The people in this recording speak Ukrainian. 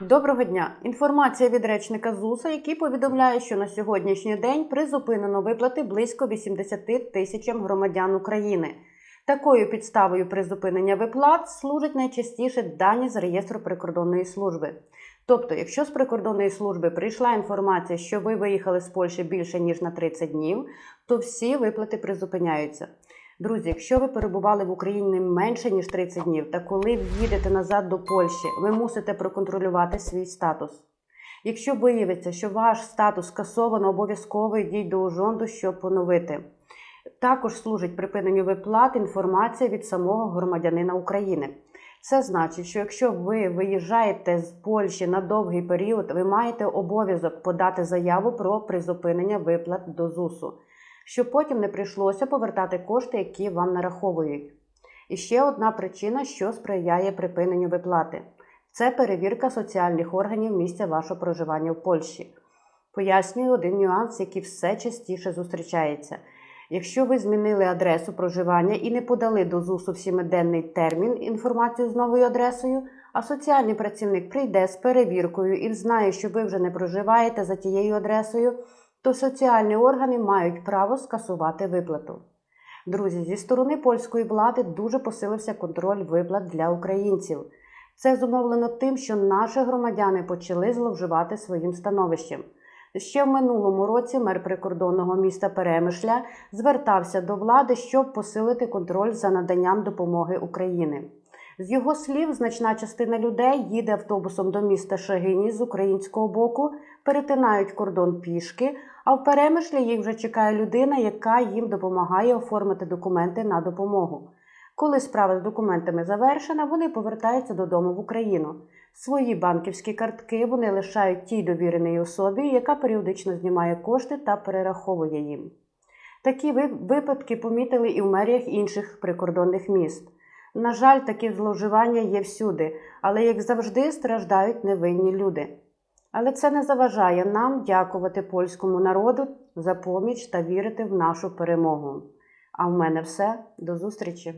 Доброго дня! Інформація від речника ЗУСа, який повідомляє, що на сьогоднішній день призупинено виплати близько 80 тисячам громадян України. Такою підставою призупинення виплат служать найчастіше дані з реєстру прикордонної служби. Тобто, якщо з прикордонної служби прийшла інформація, що ви виїхали з Польщі більше ніж на 30 днів, то всі виплати призупиняються. Друзі, якщо ви перебували в Україні менше ніж 30 днів, та коли в'їдете назад до Польщі, ви мусите проконтролювати свій статус. Якщо виявиться, що ваш статус скасовано, обов'язково йдіть до ужонду, щоб поновити. Також служить припиненню виплат інформація від самого громадянина України. Це значить, що якщо ви виїжджаєте з Польщі на довгий період, ви маєте обов'язок подати заяву про призупинення виплат до ЗУСу, щоб потім не прийшлося повертати кошти, які вам нараховують. І ще одна причина, що сприяє припиненню виплати це перевірка соціальних органів місця вашого проживання в Польщі. Пояснюю один нюанс, який все частіше зустрічається. Якщо ви змінили адресу проживання і не подали до ЗУСу в сімиденний термін інформацію з новою адресою, а соціальний працівник прийде з перевіркою і знає, що ви вже не проживаєте за тією адресою, то соціальні органи мають право скасувати виплату. Друзі, зі сторони польської влади дуже посилився контроль виплат для українців. Це зумовлено тим, що наші громадяни почали зловживати своїм становищем. Ще в минулому році мер прикордонного міста Перемишля звертався до влади, щоб посилити контроль за наданням допомоги України. З його слів, значна частина людей їде автобусом до міста Шагині з українського боку, перетинають кордон пішки, а в Перемишлі їх вже чекає людина, яка їм допомагає оформити документи на допомогу. Коли справа з документами завершена, вони повертаються додому в Україну. Свої банківські картки вони лишають тій довіреній особі, яка періодично знімає кошти та перераховує їм. Такі випадки помітили і в меріях інших прикордонних міст. На жаль, такі зловживання є всюди, але, як завжди, страждають невинні люди. Але це не заважає нам дякувати польському народу за поміч та вірити в нашу перемогу. А в мене все. До зустрічі!